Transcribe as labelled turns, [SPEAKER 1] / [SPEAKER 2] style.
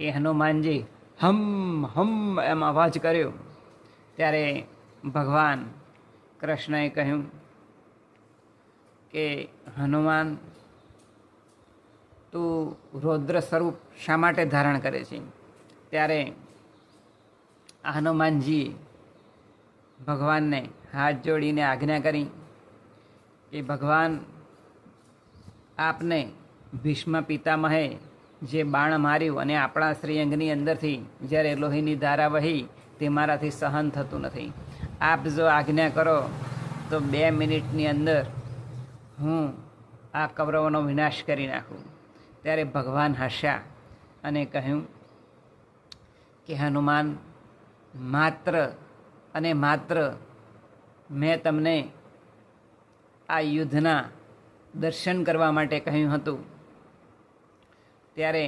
[SPEAKER 1] એ હનુમાનજી, હમ હમ એમ અવાજ કર્યો. ત્યારે ભગવાન કૃષ્ણએ કહ્યું કે, હનુમાન, તું રૌદ્ર સ્વરૂપ શા માટે ધારણ કરે છે? ત્યારે આ હનુમાનજીએ ભગવાનને હાથ જોડીને આજ્ઞા કરી કે, ભગવાન, આપને ભીષ્મ પિતામહે જે બાણ માર્યું અને આપણા શ્રીઅંગની અંદરથી જ્યારે લોહીની ધારા વહી, તે મારાથી સહન થતું નથી. આપ જો આજ્ઞા કરો, તો બે મિનિટની અંદર હું આ કૌરવોનો વિનાશ કરી નાખું. ત્યારે ભગવાન હસ્યા અને કહ્યું કે, હનુમાન, માત્ર અને માત્ર મેં તમને આ યુદ્ધના દર્શન કરવા માટે કહ્યું હતું. ત્યારે